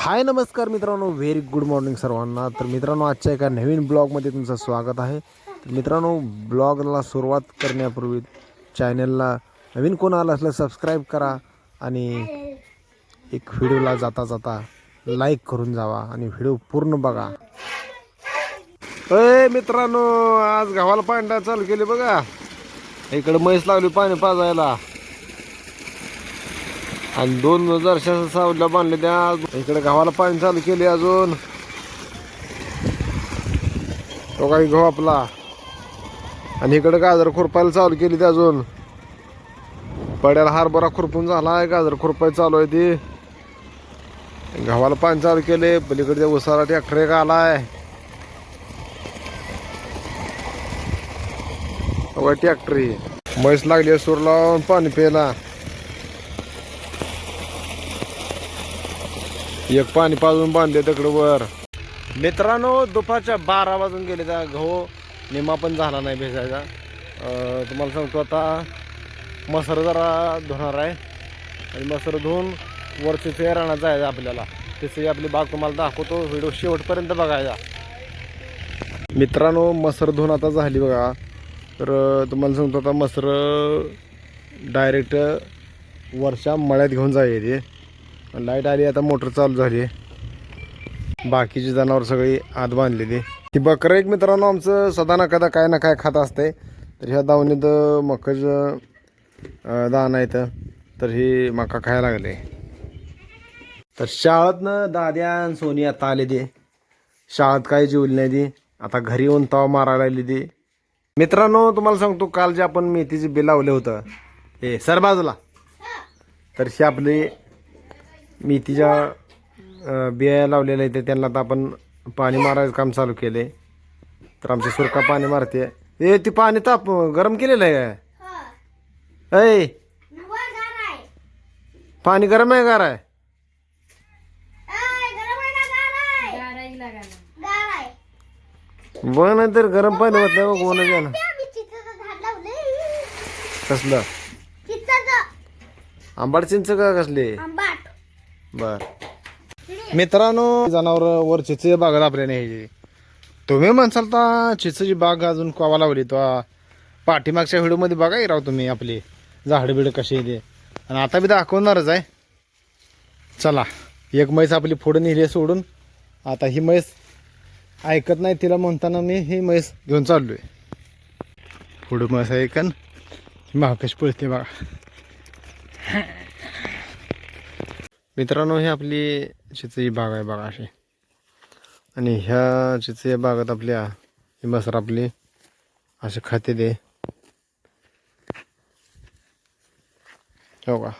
हाय नमस्कार मित्रांनो. Very good morning सर्वांना. तर मित्रांनो आजच्या एका नवीन ब्लॉगमध्ये तुमचं स्वागत आहे. तर मित्रांनो ब्लॉगला सुरुवात करण्यापूर्वी चॅनलला नवीन कोण आलं असलं सबस्क्राईब करा आणि एक व्हिडिओला जाता जाता लाईक करून जावा आणि व्हिडिओ पूर्ण बघा. अय मित्रांनो आज गावाला पांढरा चालू केली बघा. इकडे म्हैस लावली पाणी पाजायला. आणि दोन वर्षाच्या सावलीला बांधले त्या इकडे गावाला पाणी चालू केले अजून. तो काही गहू आपला. आणि इकडे गाजर खुरपायला चालू केली ते अजून. पड्याला हरभरा खुरपून झालाय गाजर खुरपाय चालू आहे ती. गव्हाला पाणी चालू केले पलीकडे उसाला ट्रॅक्टर एक आलाय. ट्रॅक्टरी म्हैस लागली सूर लावून पाणी प्यायला. एक पाणी पाजून बांधले तिकडं वर. मित्रांनो दुपारच्या बारा वाजून गेले त्या गहू हो. निमा पण झाला नाही भेजायचा. तुम्हाला सांगतो आता मसर जरा धुणार आहे. आणि मसर धुवून वरचे ते राहणार जायचं आपल्याला तशी आपली बाग तुम्हाला दाखवतो. व्हिडिओ शेवटपर्यंत बघायचा. मित्रांनो मसर धुवून आता झाली बघा. तर तुम्हाला सांगतो आता मसर डायरेक्ट वरच्या मळ्यात घेऊन जायचे लाइट आली आता मोटर चालू झाली आहे. बाकीची जनावर सगळी आत बांधलेली ती बकरं एक मित्रांनो आमचं सदा ना कदा काय ना काय खात असते. तर ह्या दावणीत मकज दाना येतं तर ही मका खायला लागले. तर शाळेतनं दाद्या आणि सोनी आता आले ते शाळेत काही जेवली नाही ती. आता घरी येऊन तवा मारायला आली ती. मित्रांनो तुम्हाला सांगतो काल जे आपण मेथीचे बी लावलं होतं हे सर बाजूला. तर ही आपली मेथीच्या बिया लावलेल्या आहेत त्यांना आता आपण पाणी मारायचं काम चालू केले तर आमची सुरका पाणी मारते. ए ती पाणी ताप गरम केलेलं आहे काय? ऐ. पाणी गरम आहे गार आहे बघ नाही. तर गरम पाणी होत नाही बघ कोण ना कसलं? आंबाड चिंच का कसले? बर. मित्रांनो जनावर वर चिचे बागत आपल्या न्यायची तुम्ही म्हणसाल तर चिचेची बाग अजून कवा लावली? तो पाठीमागच्या व्हिडिओमध्ये बघा राव तुम्ही आपली. झाड बिड कशी आहे आणि आता बी दाखवणारच आहे. चला एक म्हैस आपली पुढे नेली आहे सोडून. आता ही म्हैस ऐकत नाही तिला म्हणताना मी ही म्हैस घेऊन चाललो आहे पुढं म्हैस ऐकन महाकश पळते बघा. मित्रांनो ही आपली चिचई बाग आहे बघा अशी. आणि ह्या चिचई बागात आपल्या ही मसर आपली असे खाते दे हो का?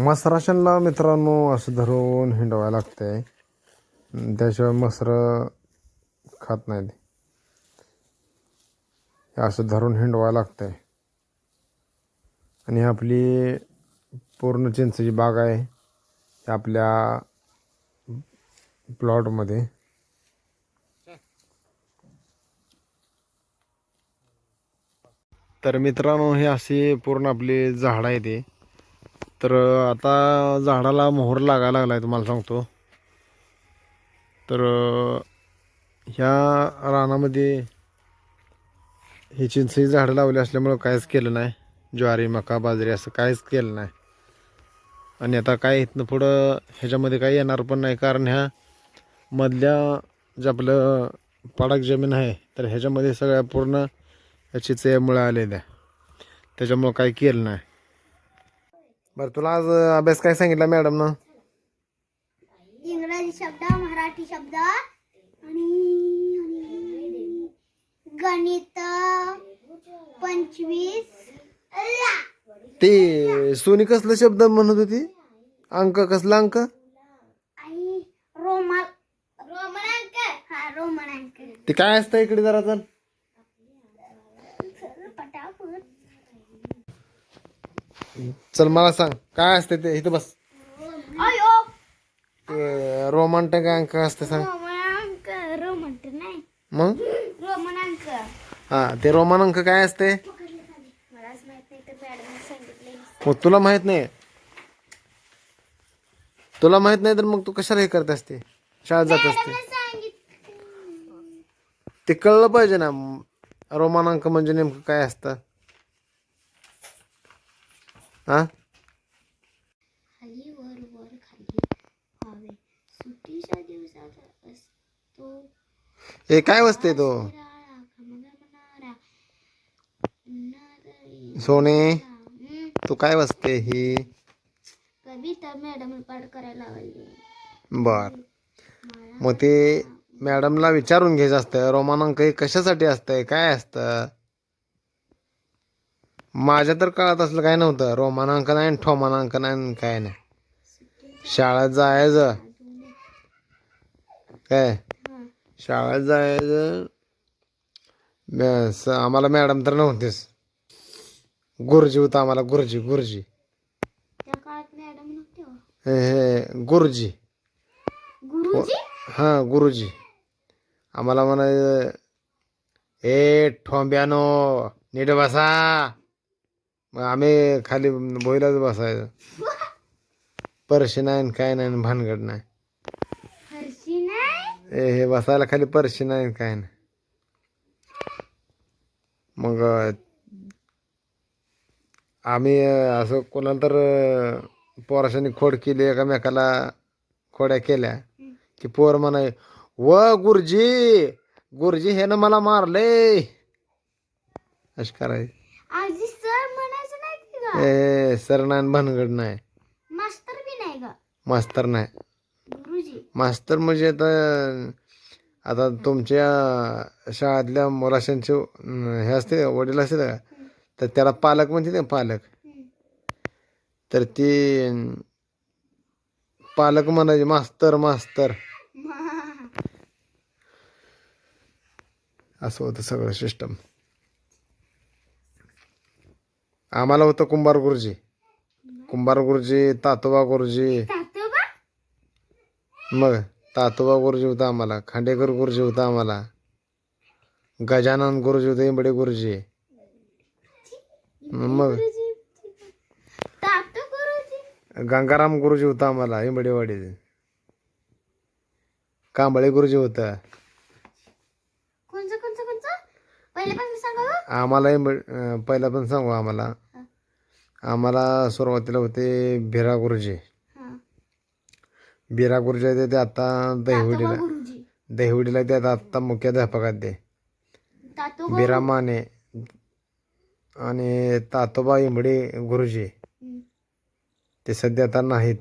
मसराशांना मित्रांनो असं धरून हिंडवायला लागतंय. त्याशिवाय मसर खात नाहीत. हे असं धरून हिंडवायला लागतंय. आणि आपली पूर्ण चिंचची बाग आहे. आपल्या प्लॉटमध्ये. तर मित्रांनो हे असे पूर्ण आपले झाड आहे ते तर आता झाडाला मोहर लागायला लागला आहे तुम्हाला सांगतो. तर ह्या रानामध्ये हे चिंचही झाडं लावली असल्यामुळं काहीच केलं नाही. ज्वारी मका बाजरी असं काहीच केलं नाही. आणि आता काय इथनं पुढं ह्याच्यामध्ये काही येणार पण नाही. कारण ह्या मधल्या जे आपलं पडाक जमीन आहे तर ह्याच्यामध्ये सगळ्या पूर्ण ह्याची मुळे आलेल्या त्याच्यामुळं काही केलं नाही. बरं तुला आज अभ्यास काय सांगितला मॅडमनं? इंग्रजी शब्द मराठी शब्द आणि गणित पंचवीस ते सोनी कसलं शब्द म्हणत होती? अंक कसला अंक? हा ते काय असतं इकडे जरा चल. चल मला सांग काय असते ते? इथं बस. ते रोमांटिक अंक असते सांग. रोमन अंक रोमन तर नाही. मग? रोमन अंक हा ते रोमन अंक काय असते मलाच माहीत नाही तर मॅडम सांगितले मग तुला माहीत नाही. तुला माहीत नाही तर मग तू कशाला हे करत असते? शाळेत जात असते. ते कळलं पाहिजे ना रोमानांक म्हणजे नेमकं काय असतं? हा हे काय वसते तो? सोने. तू काय वसते ही? कविता मॅडम पाठ करायला लावली. बर. मग ते मॅडमला विचारून घ्यायचं असतं रोमानांक हे कशासाठी असतंय? काय असतं? माझ्या तर काळात असलं काय नव्हतं. रोमानांक नाही आणि ठोमानांक नाही आणि काय नाही. शाळेत जायचं. काय. शाळेत जायचं. आम्हाला मॅडम तर नव्हतेच. गुरुजी होता आम्हाला गुरुजी गुरुजी. त्या काळात मॅडम नव्हते हो. हे हे गुरुजी. गुरुजी? हां गुरुजी. आम्हाला म्हणायचं ए ठोंब्यानो नीट बसा. मग आम्ही खाली बोईलाच बसायचं. परशी नाही काय नाही भानगड नाही. हरशी नाही? ए हे बसायला खाली परशी नाही काय नाही. मग आम्ही असं कोणाला तर पोराशांनी खोड केली एकामेकाला खोड्या केल्या की पोर म्हणाय व गुरुजी गुरुजी हे ना मला मारले अशी करायची. आजी सर म्हणायचं नाही की? ग ए सर नाही आणि भानगड नाही. मास्तर बी नाही ग मास्तर नाही. गुरुजी. मास्तर म्हणजे आता आता तुमच्या शाळेतल्या मुलाशांचे अं, हे असते वडील असते का तर त्याला पालक म्हणते ना पालक. तर ती पालक म्हणायचे मास्तर मास्तर. असं होतं सगळं सिस्टम आम्हाला होतं कुंभार गुरुजी. कुंभार गुरुजी तातोबा गुरुजी. मग तातोबा गुरुजी होता आम्हाला खांडेकर गुरुजी होता आम्हाला गजानन गुरुजी होते इंबडे गुरुजी. मग गुरुजी तातो गुरुजी. गंगाराम गुरुजी होता आम्हाला इंबडेवाडीचे कांबळे गुरुजी होता. गं. आम्हाला पहिला पण सांगू आम्हाला. आम्हाला सुरुवातीला होते बिरा गुरुजी. हा. बिरा गुरुजी आहे ते आता दहिवडीला दहिवडीला ते आता मुख्याध्यापक आहेत ते. बिरा माने. आणि तातोबा इंबडे गुरुजी. ते सध्या आता नाहीत.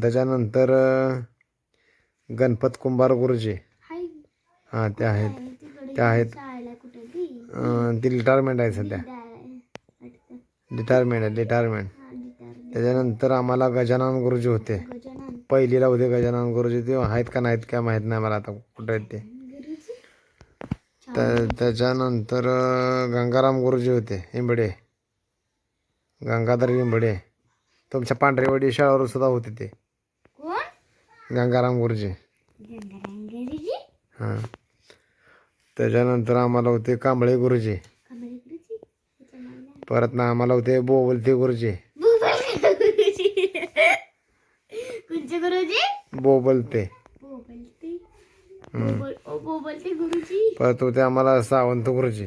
त्याच्यानंतर गणपत कुंभार गुरुजी. हां ते आहेत. ते आहेत. ती? रिटायरमेंट आहे सध्या. रिटायरमेंट आहे. रिटायरमेंट. त्याच्यानंतर आम्हाला गजानन गुरुजी होते. पहिलीला होते गजानन गुरुजी. ते आहेत का नाहीत काय माहीत नाही मला आता कुठं आहेत ते. त्या त्याच्यानंतर गंगाराम गुरुजी होते इंबडे गंगाधर इंबडे तुमच्या पांढरेवाडी शाळेवर सुद्धा होते ते. गंगाराम गुरुजी. हां. त्याच्यानंतर आम्हाला होते कांबळे गुरुजी. परत ना आम्हाला होते बोवलते गुरुजी. बुबलते गुरुजी. कोणचे गुरुजी? बोबलते बोबलते बोबल ओ बोबलते गुरुजी परत होते आम्हाला सावंत गुरुजी.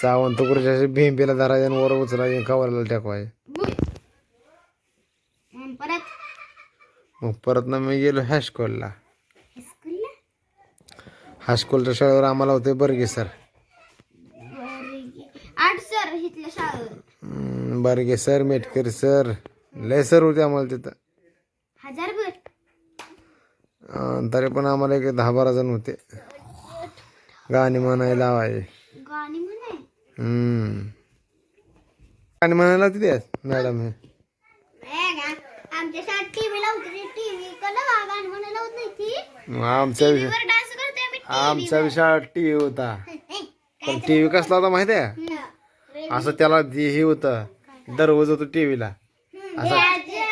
सावंत गुरुजी असे भिंबीला धरायचे आणि वर उचलायचे कवरला टाकवायचे. बुय. मग परत? ना मी गेलो हायस्कूलला हायस्कूलच्या शाळेवर आम्हाला होते Barge sir Barge. Sir Metkar sir लय सर होते आम्हाला तिथं. तरी पण आम्हाला एक दहा बारा जण होते. गाणी म्हणायला लावायचे गाणी म्हणायला होती मॅडम हे? आमच्या आमच्या विषयात टी व्ही होता पण टी व्ही कसला होता माहिती आहे? असं त्याला हे होतं दरवाज होतं टी व्हीला असं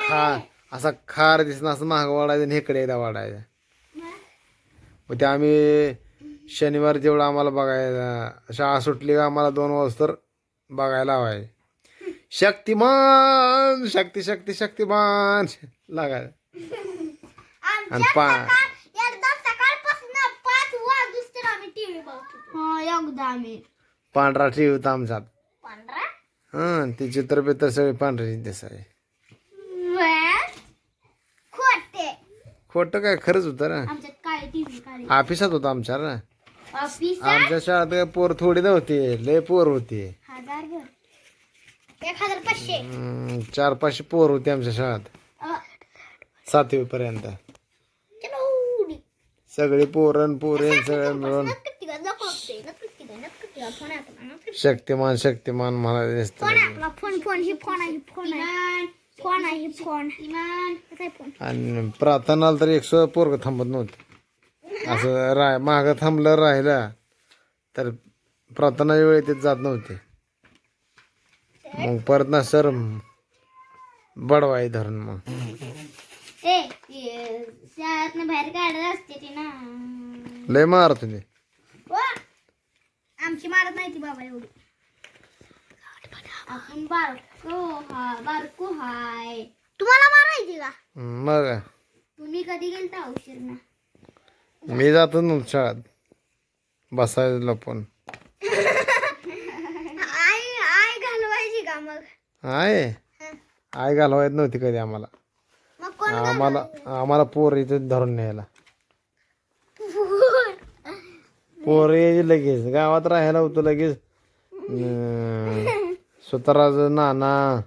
खा असा खार दिसणं असं महाग वाढायचं आणि इकडे एकदा वाढायचं. मग ते आम्ही शनिवार जेवढं आम्हाला बघायला शाळा सुटली का आम्हाला दोन वाजता बघायला हवाय. शक्तिमान शक्ती शक्ती शक्तिमान लागा आणि पा एकदा सकाळपासून पाच वाजूस तर आम्ही टीव्ही बघतो. हा एकदा आम्ही. पांढरा टी होता आमच्यात पांढरा? हं ते चित्रबित्र सगळे पांढरे दिसाय खोटे खोटं काय खरंच होतं ना? आमच्यात टीव्ही ऑफिसात होतं आमच्या ना? ऑफिस आमच्या शाळेत काय पोर थोडी नव्हती लय पोर होती. हजार घर एक हजार पाचशे. हं, चार पाचशे पोर होते आमच्या शाळेत. अ, सातवी पर्यंत? सगळे पोरण पोरे सगळे मिळून. फोन आहे आपला. शक्तिमान शक्तिमान मला दिसत फोन आहे आपला फोन फोन ही फोन आहे फोन आहे. फोन आहे फोन. आणि प्रार्थनाला तर एक पोरग थांबत नव्हतं. असं राय मागं थांबलं राहिलं तर प्रार्थनाच्या वेळी ते जात नव्हते. मग परत ना सर बडवाई धरून मग. ते ते शाळेतनं बाहेर काढत असते ती ना. लय मारत होते. वा! आमची मारत नाही ती बाबा एवढी. आपण हा बारको हाय. तुम्हाला मारायची का? मग तुम्ही कधी गेलता उशीर ना मी जातो ना शाळेत. बसायला लपून. आई आई घालवायची का मग? आहे आय घालवायत नव्हती कधी आम्हाला. मग कोण आम्हाला आम्हाला पोर इथे धरून न्यायला. पोर यायची लगेच. गावात राहायला होतं लगेच. अं, सुताराज नाना.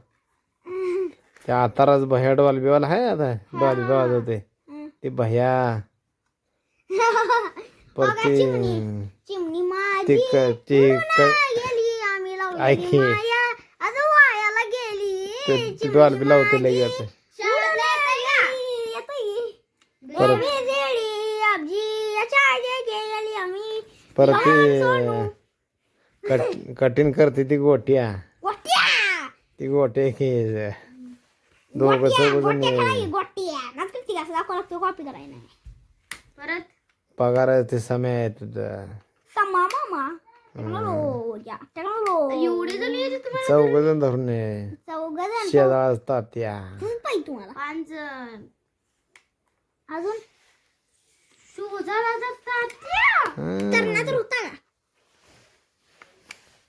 त्या आताराज भया डॉल बिवाल आहे आता. डॉल बिवाज होते ते भया. परत ते ते क- ते क- गेली आम्ही ऐक ते- ते डॉल बी लावते लगेच परत परत ते कट कठीण करते ती गोट्या. ती गोट्या की दोघं चौघ परत पगार ते समय आहे तुझं. एवढे जण यायचे तुम्हाला चौघ जण धरून ये. चौघ जण? शेजाळ तात्या पाहिजे तुम्हाला. पाच जण. अजून? शोधाला जातात हं. तर होता का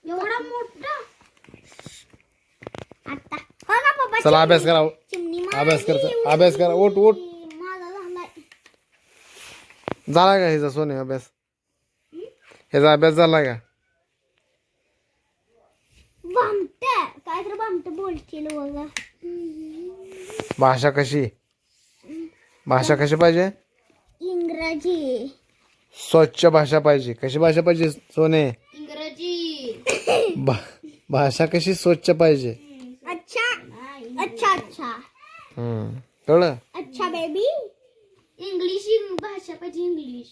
एवढा मोठा आता हो ना पप्पा चला अभ्यास करा. चिमणी अभ्यास कर अभ्यास करा. ओट ओट झाला. का ह्याचा सोने अभ्यास? ह्याचा अभ्यास झाला का? बामट काय तर बामट बोलतील बघा. भाषा कशी? भाषा कशी पाहिजे? इंग्रजी. स्वच्छ भाषा पाहिजे. कशी भाषा पाहिजे सोने? इंग्रजी. भा- भाषा कशी स्वच्छ पाहिजे? अच्छा अच्छा हम्म कळलं अच्छा बेबी इंग्लिश भाषा पाहिजे इंग्लिश